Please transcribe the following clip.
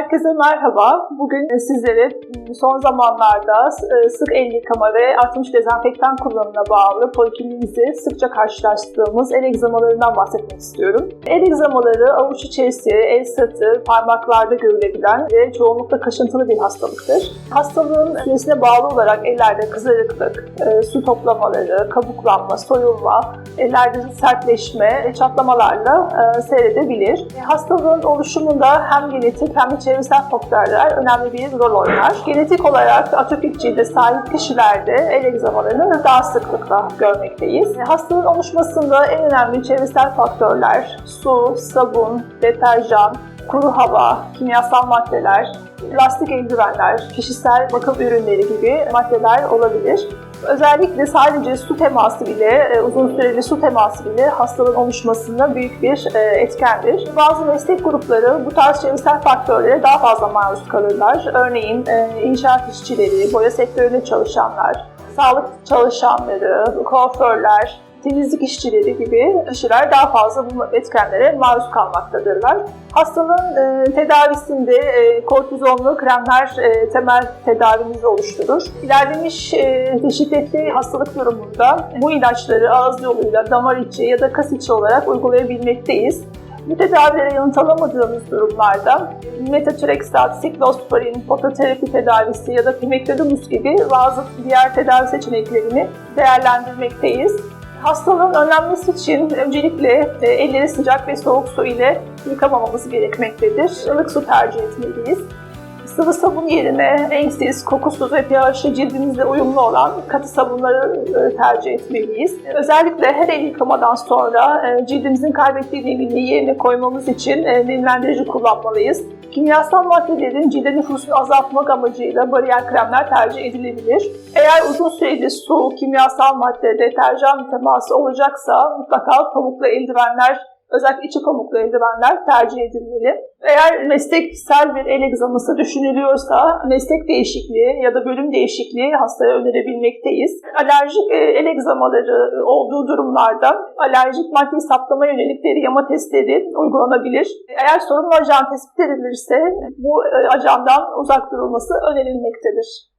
Herkese merhaba. Bugün sizlere son zamanlarda e, sık el yıkama ve artmış dezenfektan kullanımına bağlı polikliniğimizde sıkça karşılaştığımız el egzamalarından bahsetmek istiyorum. El egzamaları avuç içerisi, el sırtı, parmaklarda görülebilen ve çoğunlukla kaşıntılı bir hastalıktır. Hastalığın süresine bağlı olarak ellerde kızarıklık, e, su toplamaları, kabuklanma, soyulma, ellerde sertleşme çatlamalarla e, seyredebilir. Hastalığın oluşumunda hem genetik hem de çevresel faktörler önemli bir rol oynar. Genetik olarak atopik cilde sahip kişilerde el egzamalarını daha sıklıkla görmekteyiz. Hastalığın oluşmasında en önemli çevresel faktörler su, sabun, deterjan, kuru hava, kimyasal maddeler, plastik eldivenler, kişisel bakım ürünleri gibi maddeler olabilir. Özellikle sadece su teması bile, e, uzun süreli su teması bile hastalığın oluşmasında büyük bir e, etkendir. Bazı meslek grupları bu tarz çevresel faktörlere daha fazla maruz kalırlar. Örneğin e, inşaat işçileri, boya sektöründe çalışanlar, sağlık çalışanları, kuaförler, temizlik işçileri gibi kişiler daha fazla bu etkenlere maruz kalmaktadırlar. Hastalığın e, tedavisinde e, kortizonlu kremler e, temel tedavimizi oluşturur. İlerlemiş e, şiddetli hastalık durumunda bu ilaçları ağız yoluyla damar içi ya da kas içi olarak uygulayabilmekteyiz. Bu tedavilere yanıt alamadığımız durumlarda metotreksat, siklosporin, fototerapi tedavisi ya da pimektodomus gibi bazı diğer tedavi seçeneklerini değerlendirmekteyiz. Hastalığın önlenmesi için öncelikle e, elleri sıcak ve soğuk su ile yıkamamamız gerekmektedir. Ilık su tercih etmeliyiz. Sıvı sabun yerine renksiz, kokusuz ve pH'i cildimizle uyumlu olan katı sabunları e, tercih etmeliyiz. Özellikle her el yıkamadan sonra e, cildimizin kaybettiği nemini yerine koymamız için nemlendirici kullanmalıyız. Kimyasal maddelerin cilde nüfusunu azaltmak amacıyla bariyer kremler tercih edilebilir. Eğer uzun süreli su, kimyasal madde, deterjan teması olacaksa mutlaka pamuklu eldivenler özellikle içi pamuklu eldivenler tercih edilmeli. Eğer mesleksel bir el egzaması düşünülüyorsa meslek değişikliği ya da bölüm değişikliği hastaya önerebilmekteyiz. Alerjik e, el egzamaları olduğu durumlarda alerjik madde saptama yönelik deri yama testleri uygulanabilir. Eğer sorunlu ajan tespit edilirse bu e, ajandan uzak durulması önerilmektedir.